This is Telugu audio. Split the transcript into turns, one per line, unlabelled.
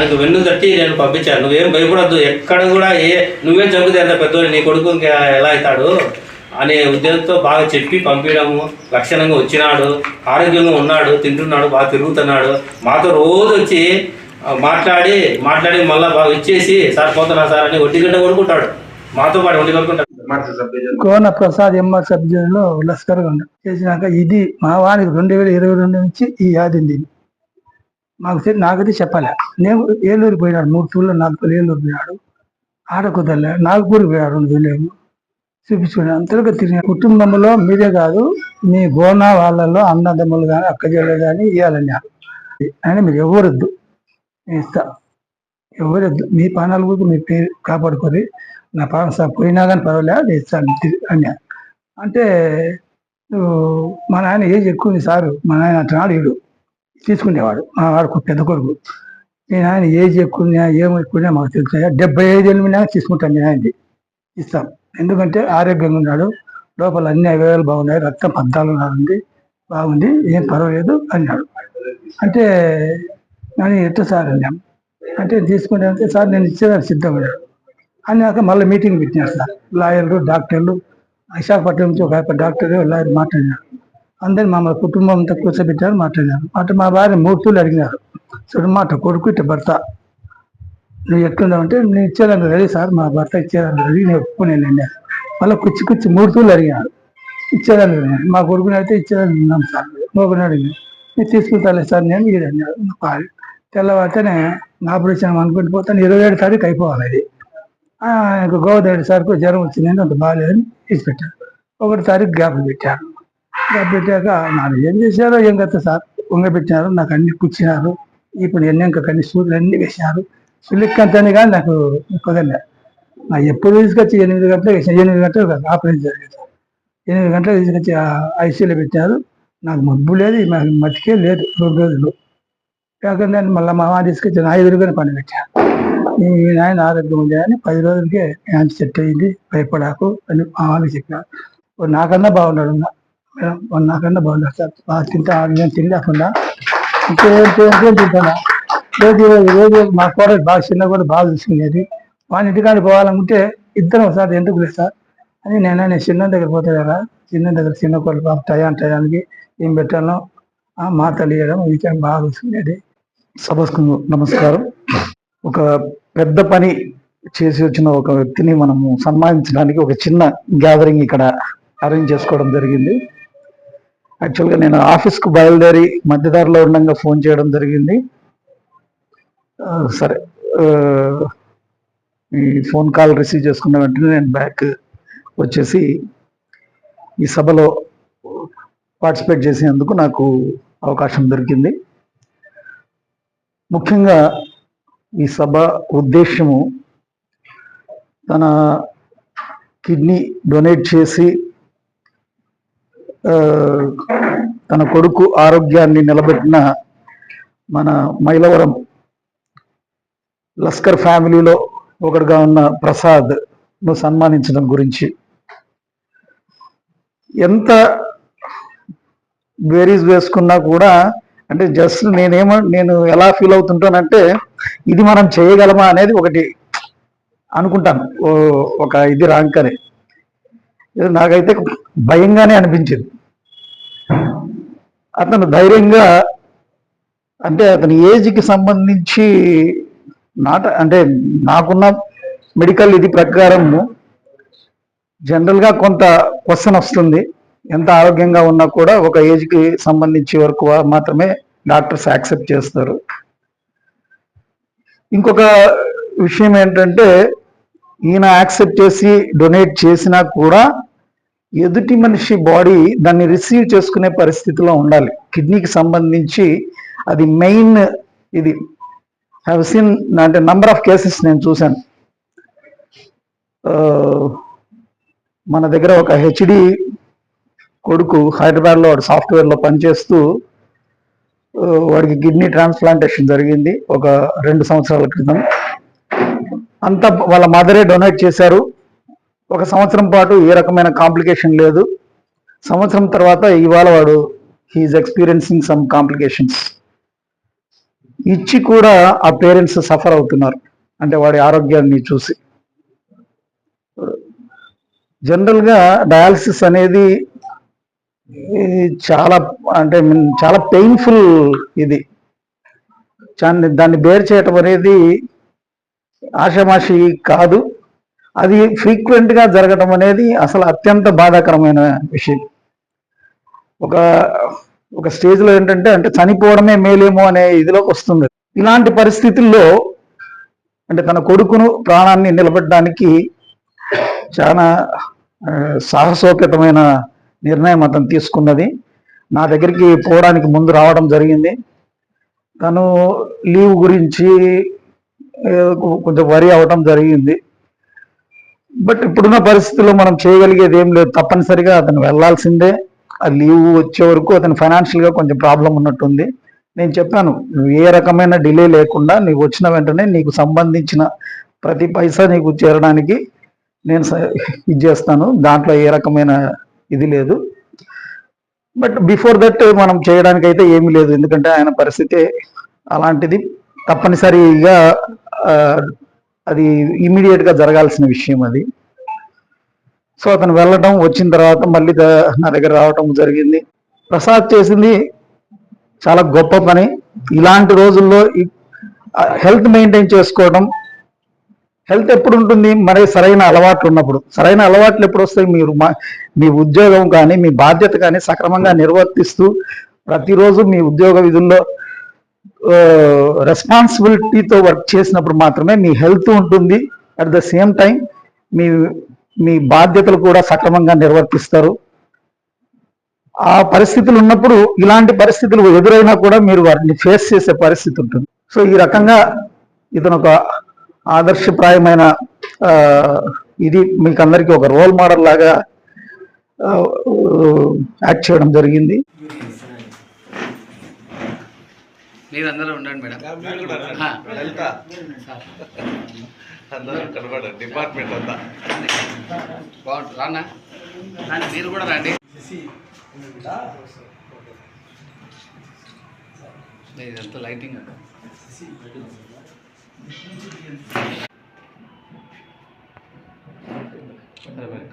ఆయనకు వెన్ను తట్టి నేను పంపించాను. నువ్వేం భయపడద్దు. ఎక్కడ కూడా ఏ నువ్వే చంపితే ఎంత పెద్ద నీ కొడుకు ఇంకా ఎలా అవుతాడు అనే ఉద్దేశంతో బాగా చెప్పి పంపించడము. లక్షణంగా వచ్చినాడు. ఆరోగ్యంగా ఉన్నాడు. తింటున్నాడు. బాగా తిరుగుతున్నాడు. మాతో రోజు వచ్చి మాట్లాడి మాట్లాడి మళ్ళీ బాగా ఇచ్చేసి సార్ పోతున్నా సార్ అని ఒంటి గంట కొనుక్కుంటాడు మాతో పాటు ఒంటి కొనుక్కుంటాడు
కోన ప్రసాద్ ఎంఆర్ సబ్జెక్టులో లస్కర్గా ఉండ చేసినాక ఇది మా వానికి రెండు వేల ఇరవై రెండు నుంచి ఈ ఉంది మాకు తెలియదు నాకైతే చెప్పలే. నేను ఏలూరు పోయినాడు మూడు తూళ్ళు నాలుగు తూళ్ళు ఏలూరు పోయినాడు. ఆడ కుదరలే నాగపూర్ పోయాడు రెండు వేలేమో చూపించుకుని అంతగా తిరిగి కుటుంబంలో మీరే కాదు మీ గోనా వాళ్ళలో అన్నదమ్ములు కానీ అక్కజల్లు కానీ ఇవ్వాలని అని మీరు ఎవరొద్దు ఇస్తా. ఎవరొద్దు మీ పానాలు కూడా మీ పేరు కాపాడుకొని నా పాన పోయినా కానీ పర్వాలేదు నేను ఇస్తాను తిరిగి అని అంటే మా నాయన ఏజ్ ఎక్కువ ఉంది సారు. మా నాయన అట్లా వీడు తీసుకునేవాడు. మా వాడు పెద్ద కొడుకు. నేను ఆయన ఏజ్ ఎక్కువ ఉన్నా ఏం ఎక్కువ మాకు తెలుసు డెబ్బై ఐదు ఏళ్ళు ఉన్నా తీసుకుంటాను నేను ఆయనది. ఇస్తాం. ఎందుకంటే ఆరోగ్యంగా ఉన్నాడు. లోపల అన్ని అవయవాలు బాగున్నాయి. రక్తం పద్దాలు ఉంది బాగుంది. ఏం పర్వాలేదు అన్నాడు. అంటే నేను ఎట్ట సార్ అన్నాం. అంటే తీసుకుంటే సార్ నేను ఇచ్చేదానికి సిద్ధమయ్యాడు అన్నాక మళ్ళీ మీటింగ్ పెట్టినారు సార్. లాయర్లు డాక్టర్లు విశాఖపట్నం నుంచి ఒక డాక్టర్ లాయర్ మాట్లాడినారు. అందరు మా కుటుంబం అంతా కూర్చోబెట్టారు మాట్లాడారు. అంటే మా భార్య మూర్తులు అడిగినారు. చూడు మాట కొడుకు ఇట్ట భర్త. నువ్వు ఎట్లున్నావంటే నేను ఇచ్చేదాన్ని రెడీ సార్ మా భర్త ఇచ్చేదాన్ని రెడీ నేను ఒప్పుకునేది అన్నారు మళ్ళీ కుచ్చి కుచ్చి మూర్తులు అడిగినారు. ఇచ్చేదాన్ని అడిగారు. మా కొడుకుని అయితే ఇచ్చేదాన్ని ఉన్నాం సార్. మోకుని అడిగాను. నేను తీసుకుంటాను సార్ నేను ఇది అన్నారు తెల్లవారితేనే నా ఆపరేషన్ అనుకుంటూ పోతాను ఇరవై ఏడు తారీఖు అయిపోవాలి అది. ఇంకా గోదావరి సార్కు జ్వరం వచ్చిందని అంత బాగాలేదని తీసి పెట్టారు ఒకటి తారీఖు గ్యాప్ పెట్టారు పెట్టాక నాకు ఏం చేశారో ఏం కదా సార్? ఉంగబెట్టినారు నాకు అన్ని కూర్చున్నారు ఇప్పుడు ఎన్ని ఇంకా కన్ని సూర్యులు అన్ని వేసినారు సులిక్కంతని కానీ నాకు కుదరలే. నాకు ఎప్పుడు తీసుకొచ్చి ఎనిమిది గంటలకు వేసిన ఎనిమిది గంటలకు ఆపరేషన్ జరిగింది ఎనిమిది గంటలకు తీసుకొచ్చి ఐసీలో పెట్టారు నాకు మబ్బు లేదు నాకు మతికే లేదు రెండు రోజులు. కాకుండా మళ్ళీ మా అమ్మ తీసుకొచ్చి నా ఎదురుగానే పని పెట్టాను మీ నాయన ఆరోగ్యం ఉంది అని పది రోజులకే యాంటీ సెట్ అయింది భయపడాకు అని మా వాళ్ళకి చెప్పారు నాకన్నా బాగున్నాడు అన్న. మేడం వాడు నాకన్నా బాగున్నాడు సార్. బాగా తింటా నేను తినలేకుండా. ఇంకేం తింటానా రోజు రోజు మా కోడలు బాగా చిన్న కూడా బాగా చూసిందే వాడిని ఇంటికాడికి పోవాలనుకుంటే ఇద్దరం సార్ ఎందుకు లేదు సార్? అని నేను నేను చిన్న దగ్గర పోతే కదా. చిన్న దగ్గర చిన్న కోడలు బాబు టయాన్ టయానికి ఏం పెట్టాలో మా మాటలు ఇది బాగా చూసుకునేది
సభకు నమస్కారం. ఒక పెద్ద పని చేసి వచ్చిన ఒక వ్యక్తిని మనము సన్మానించడానికి ఒక చిన్న గ్యాదరింగ్ ఇక్కడ అరేంజ్ చేసుకోవడం జరిగింది. యాక్చువల్గా నేను ఆఫీస్కు బయలుదేరి మధ్యదారిలో ఉండగా ఫోన్ చేయడం జరిగింది. సరే. ఈ ఫోన్ కాల్ రిసీవ్ చేసుకున్న వెంటనే నేను బ్యాక్ వచ్చేసి ఈ సభలో పార్టిసిపేట్ చేసేందుకు నాకు అవకాశం దొరికింది. ముఖ్యంగా ఈ సభ ఉద్దేశము తన కిడ్నీ డొనేట్ చేసి తన కొడుకు ఆరోగ్యాన్ని నిలబెట్టిన మన మైలవరం లస్కర్ ఫ్యామిలీలో ఒకటిగా ఉన్న ప్రసాద్ను సన్మానించడం గురించి. ఎంత వేరీస్ వేసుకున్నా కూడా అంటే జస్ట్ నేనేమో నేను ఎలా ఫీల్ అవుతుంటానంటే ఇది మనం చేయగలమా అనేది ఒకటి అనుకుంటాను. ఓ- ఒక ఇది రాంకనే. అని నాకైతే భయంగానే అనిపించింది. అతను ధైర్యంగా అంటే అతని ఏజ్కి సంబంధించి నాట అంటే నాకున్న మెడికల్ ఇది ప్రకారము జనరల్గా కొంత క్వశ్చన్ వస్తుంది. ఎంత ఆరోగ్యంగా ఉన్నా కూడా ఒక ఏజ్కి సంబంధించి వరకు మాత్రమే డాక్టర్స్ యాక్సెప్ట్ చేస్తారు. ఇంకొక విషయం ఏంటంటే ఈయన యాక్సెప్ట్ చేసి డొనేట్ చేసినా కూడా ఎదుటి మనిషి బాడీ దాన్ని రిసీవ్ చేసుకునే పరిస్థితిలో ఉండాలి. కిడ్నీకి సంబంధించి అది మెయిన్ ఇది. హ్యావ్ సీన్ అంటే నంబర్ ఆఫ్ కేసెస్ నేను చూశాను. Uh, మన దగ్గర ఒక హెచ్డి కొడుకు హైదరాబాద్లో వాడు సాఫ్ట్వేర్లో పనిచేస్తూ uh, వాడికి కిడ్నీ ట్రాన్స్ప్లాంటేషన్ జరిగింది ఒక రెండు సంవత్సరాల క్రితం. అంతా వాళ్ళ మదరే డొనేట్ చేశారు. ఒక సంవత్సరం పాటు ఏ రకమైన కాంప్లికేషన్ లేదు. సంవత్సరం తర్వాత ఇవాళ వాడు హీఈస్ ఎక్స్పీరియన్సింగ్ సమ్ కాంప్లికేషన్స్ ఇచ్చి కూడా ఆ పేరెంట్స్ సఫర్ అవుతున్నారు. అంటే వాడి ఆరోగ్యాన్ని చూసి. జనరల్గా డయాలసిస్ అనేది చాలా అంటే చాలా పెయిన్ఫుల్ ఇది. దాన్ని దాన్ని బేర్ చేయటం అనేది ఆషామాషి కాదు. అది ఫ్రీక్వెంట్గా జరగటం జరగడం అనేది అసలు అత్యంత బాధాకరమైన విషయం. ఒక ఒక స్టేజ్లో ఏంటంటే అంటే చనిపోవడమే మేలేమో అనే ఇదిలోకి వస్తుంది. ఇలాంటి పరిస్థితుల్లో అంటే తన కొడుకును ప్రాణాన్ని నిలబెట్టడానికి చాలా సాహసోపేతమైన నిర్ణయం అతను తీసుకున్నది. నా దగ్గరికి పోవడానికి ముందు రావడం జరిగింది. తను లీవ్ గురించి కొంచెం వరి అవడం జరిగింది. బట్ ఇప్పుడున్న పరిస్థితుల్లో మనం చేయగలిగేది ఏం లేదు. తప్పనిసరిగా అతను వెళ్ళాల్సిందే. ఆ లీవ్ వచ్చే వరకు అతను ఫైనాన్షియల్గా కొంచెం ప్రాబ్లం ఉన్నట్టుంది. నేను చెప్పాను నువ్వు ఏ రకమైన డిలే లేకుండా నీకు వచ్చిన వెంటనే నీకు సంబంధించిన ప్రతి పైసా నీకు చేరడానికి నేను స- ఇది చేస్తాను. దాంట్లో ఏ రకమైన ఇది లేదు. బట్ బిఫోర్ దట్ మనం చేయడానికి అయితే ఏమీ లేదు. ఎందుకంటే ఆయన పరిస్థితి అలాంటిది. తప్పనిసరిగా అది ఇమీడియట్గా జరగాల్సిన విషయం అది. సో అతను వెళ్ళటం వచ్చిన తర్వాత మళ్ళీ నా దగ్గర రావటం జరిగింది. ప్రసాద్ చేసింది చాలా గొప్ప పని. ఇలాంటి రోజుల్లో హెల్త్ మెయింటైన్ చేసుకోవడం హెల్త్ ఎప్పుడు ఉంటుంది మరి సరైన అలవాట్లు ఉన్నప్పుడు. సరైన అలవాట్లు ఎప్పుడు వస్తాయి మీరు మా- మీ ఉద్యోగం కానీ మీ బాధ్యత కానీ సక్రమంగా నిర్వర్తిస్తూ ప్రతిరోజు మీ ఉద్యోగ విధుల్లో రెస్పాన్సిబిలిటీతో వర్క్ చేసినప్పుడు మాత్రమే మీ హెల్త్ ఉంటుంది. అట్ ద సేమ్ టైం మీ మీ బాధ్యతలు కూడా సక్రమంగా నిర్వర్తిస్తారు. ఆ పరిస్థితులు ఉన్నప్పుడు ఇలాంటి పరిస్థితులు ఎదురైనా కూడా మీరు వాటిని ఫేస్ చేసే పరిస్థితి ఉంటుంది. సో ఈ రకంగా ఇతను ఒక ఆదర్శప్రాయమైన ఇది మీకు అందరికీ ఒక రోల్ మోడల్ లాగా యాక్ట్ చేయడం జరిగింది.
మీరు అందరూ ఉండండి మేడం ఆ, సార్.
డిపార్ట్మెంట్ అంతా
బాగుంటుంది రానా రండి మీరు కూడా రండి ఇదంతా లైటింగ్ అంట సరే మరి.